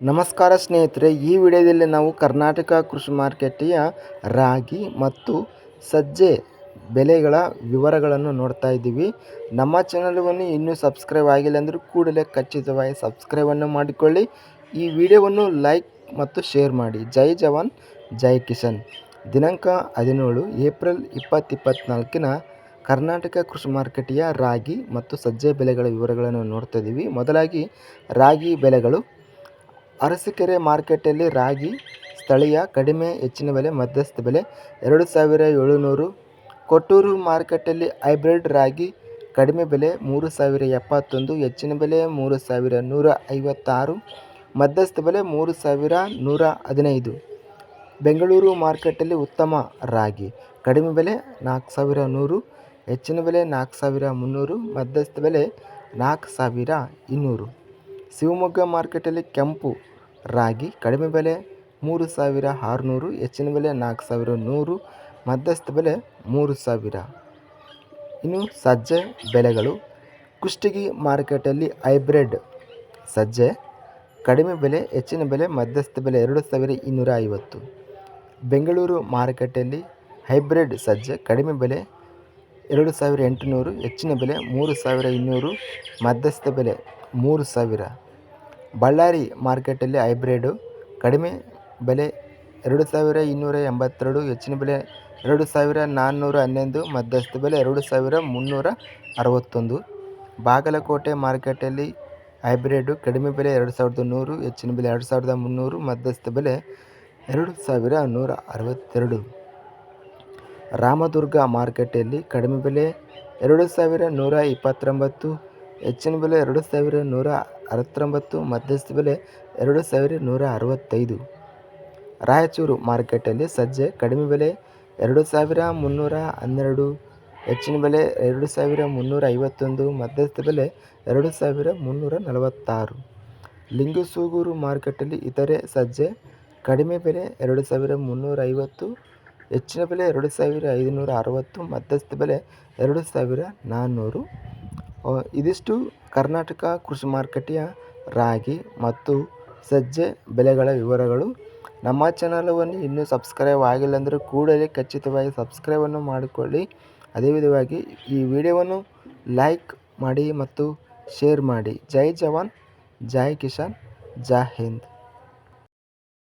ನಮಸ್ಕಾರ ಸ್ನೇಹಿತರೆ, ಈ ವಿಡಿಯೋದಲ್ಲಿ ನಾವು ಕರ್ನಾಟಕ ಕೃಷಿ ಮಾರುಕಟ್ಟೆಯ ರಾಗಿ ಮತ್ತು ಸಜ್ಜೆ ಬೆಲೆಗಳ ವಿವರಗಳನ್ನು ನೋಡ್ತಾ ಇದ್ದೀವಿ. ನಮ್ಮ ಚಾನಲ್ವನ್ನು ಇನ್ನೂ ಸಬ್ಸ್ಕ್ರೈಬ್ ಆಗಿಲ್ಲ ಅಂದರೂ ಕೂಡಲೇ ಖಚಿತವಾಗಿ ಸಬ್ಸ್ಕ್ರೈಬನ್ನು ಮಾಡಿಕೊಳ್ಳಿ. ಈ ವಿಡಿಯೋವನ್ನು ಲೈಕ್ ಮತ್ತು ಶೇರ್ ಮಾಡಿ. ಜೈ ಜವಾನ್, ಜೈ ಕಿಶನ್ ದಿನಾಂಕ ಹದಿನೇಳು, ಏಪ್ರಿಲ್ ಇಪ್ಪತ್ತಿಪ್ಪತ್ನಾಲ್ಕಿನ ಕರ್ನಾಟಕ ಕೃಷಿ ಮಾರುಕಟ್ಟೆಯ ರಾಗಿ ಮತ್ತು ಸಜ್ಜೆ ಬೆಲೆಗಳ ವಿವರಗಳನ್ನು ನೋಡ್ತಾ ಇದ್ದೀವಿ. ಮೊದಲಾಗಿ ರಾಗಿ ಬೆಲೆಗಳು. ಅರಸೀಕೆರೆ ಮಾರ್ಕೆಟಲ್ಲಿ ರಾಗಿ ಸ್ಥಳೀಯ ಕಡಿಮೆ ಹೆಚ್ಚಿನ ಬೆಲೆ, ಮಧ್ಯಸ್ಥ ಬೆಲೆ ಎರಡು ಸಾವಿರ ಏಳುನೂರು. ಕೊಟ್ಟೂರು ಮಾರ್ಕೆಟಲ್ಲಿ ಹೈಬ್ರಿಡ್ ರಾಗಿ ಕಡಿಮೆ ಬೆಲೆ ಮೂರು ಸಾವಿರ ಎಪ್ಪತ್ತೊಂದು, ಹೆಚ್ಚಿನ ಬೆಲೆ ಮೂರು ಸಾವಿರ ನೂರ ಐವತ್ತಾರು, ಮಧ್ಯಸ್ಥ ಬೆಲೆ ಮೂರು ಸಾವಿರ ನೂರ ಹದಿನೈದು. ಬೆಂಗಳೂರು ಮಾರ್ಕೆಟಲ್ಲಿ ಉತ್ತಮ ರಾಗಿ ಕಡಿಮೆ ಬೆಲೆ ನಾಲ್ಕು ಸಾವಿರ ನೂರು, ಹೆಚ್ಚಿನ ಬೆಲೆ ನಾಲ್ಕು ಸಾವಿರ ಮುನ್ನೂರು, ಮಧ್ಯಸ್ಥ ಬೆಲೆ ನಾಲ್ಕು ಸಾವಿರ ಇನ್ನೂರು. ಶಿವಮೊಗ್ಗ ಮಾರ್ಕೆಟಲ್ಲಿ ಕೆಂಪು ರಾಗಿ, ಕಡಿಮೆ ಬೆಲೆ ಮೂರು ಸಾವಿರ ಆರುನೂರು, ಹೆಚ್ಚಿನ ಬೆಲೆ ನಾಲ್ಕು ಸಾವಿರ ನೂರು, ಮಧ್ಯಸ್ಥ ಬೆಲೆ ಮೂರು ಸಾವಿರ. ಇನ್ನು ಸಜ್ಜೆ ಬೆಲೆಗಳು ಕುಷ್ಟಗಿ ಮಾರ್ಕೆಟಲ್ಲಿ ಹೈಬ್ರಿಡ್ ಸಜ್ಜೆ, ಕಡಿಮೆ ಬೆಲೆ, ಹೆಚ್ಚಿನ ಬೆಲೆ, ಮಧ್ಯಸ್ಥ ಬೆಲೆ ಎರಡು ಸಾವಿರ ಇನ್ನೂರ ಐವತ್ತು. ಬೆಂಗಳೂರು ಮಾರುಕಟ್ಟೆಯಲ್ಲಿ ಹೈಬ್ರಿಡ್ ಸಜ್ಜೆ, ಕಡಿಮೆ ಬೆಲೆ ಎರಡು ಸಾವಿರ ಎಂಟುನೂರು, ಹೆಚ್ಚಿನ ಬೆಲೆ ಮೂರು ಸಾವಿರ ಇನ್ನೂರು, ಮಧ್ಯಸ್ಥ ಬೆಲೆ ಮೂರು ಸಾವಿರ. ಬಳ್ಳಾರಿ ಮಾರ್ಕೆಟಲ್ಲಿ ಹೈಬ್ರಿಡು ಕಡಿಮೆ ಬೆಲೆ ಎರಡು ಸಾವಿರ ಇನ್ನೂರ ಎಂಬತ್ತೆರಡು, ಹೆಚ್ಚಿನ ಬೆಲೆ ಎರಡು ಸಾವಿರ ನಾನ್ನೂರ ಹನ್ನೊಂದು, ಮಧ್ಯಸ್ಥ ಬೆಲೆ ಎರಡು ಸಾವಿರ ಮುನ್ನೂರ ಅರವತ್ತೊಂದು. ಬಾಗಲಕೋಟೆ ಮಾರ್ಕೆಟಲ್ಲಿ ಹೈಬ್ರಿಡು ಕಡಿಮೆ ಬೆಲೆ ಎರಡು ಸಾವಿರದ ನೂರು, ಹೆಚ್ಚಿನ ಬೆಲೆ ಎರಡು ಸಾವಿರದ ಮುನ್ನೂರು, ಮಧ್ಯಸ್ಥ ಬೆಲೆ ಎರಡು ಸಾವಿರ ನೂರ ಅರವತ್ತೆರಡು. ರಾಮದುರ್ಗ ಮಾರ್ಕೆಟಲ್ಲಿ ಕಡಿಮೆ ಬೆಲೆ ಎರಡು ಸಾವಿರ ನೂರ ಇಪ್ಪತ್ತೊಂಬತ್ತು, ಹೆಚ್ಚಿನ ಬೆಲೆ ಎರಡು ಸಾವಿರ ನೂರ ಅರವತ್ತೊಂಬತ್ತು ಮಧ್ಯಸ್ಥ ಬೆಲೆ ಎರಡು ಸಾವಿರ ನೂರ ಅರವತ್ತೈದು. ರಾಯಚೂರು ಮಾರ್ಕೆಟಲ್ಲಿ ಸಜ್ಜೆ ಕಡಿಮೆ ಬೆಲೆ ಎರಡು ಸಾವಿರ ಮುನ್ನೂರ ಹನ್ನೆರಡು. ಹೆಚ್ಚಿನ ಬೆಲೆ ಎರಡು ಸಾವಿರ ಮುನ್ನೂರ ಐವತ್ತೊಂದು. ಮಧ್ಯಸ್ಥ ಬೆಲೆ ಎರಡು ಸಾವಿರ ಮುನ್ನೂರ ನಲವತ್ತಾರು. ಲಿಂಗಸೂಗೂರು ಮಾರ್ಕೆಟಲ್ಲಿ ಇತರೆ ಸಜ್ಜೆ ಕಡಿಮೆ ಬೆಲೆ ಎರಡು ಸಾವಿರ ಮುನ್ನೂರ ಐವತ್ತು. ಹೆಚ್ಚಿನ ಬೆಲೆ ಎರಡು ಸಾವಿರ ಐದುನೂರ ಅರವತ್ತು. ಮಧ್ಯಸ್ಥ ಬೆಲೆ ಎರಡು ಸಾವಿರ ನಾನ್ನೂರು. ಇದಿಷ್ಟು ಕರ್ನಾಟಕ ಕೃಷಿ ಮಾರುಕಟ್ಟೆಯ ರಾಗಿ ಮತ್ತು ಸಜ್ಜೆ ಬೆಲೆಗಳ ವಿವರಗಳು. ನಮ್ಮ ಚಾನಲವನ್ನು ಇನ್ನೂ ಸಬ್ಸ್ಕ್ರೈಬ್ ಆಗಿಲ್ಲ ಅಂದರೆ ಕೂಡಲೇ ಖಚಿತವಾಗಿ ಸಬ್ಸ್ಕ್ರೈಬನ್ನು ಮಾಡಿಕೊಳ್ಳಿ. ಅದೇ ವಿಧವಾಗಿ ಈ ವಿಡಿಯೋವನ್ನು ಲೈಕ್ ಮಾಡಿ ಮತ್ತು ಶೇರ್ ಮಾಡಿ. ಜೈ ಜವಾನ್, ಜೈ ಕಿಶನ್ ಜೈ ಹಿಂದ್.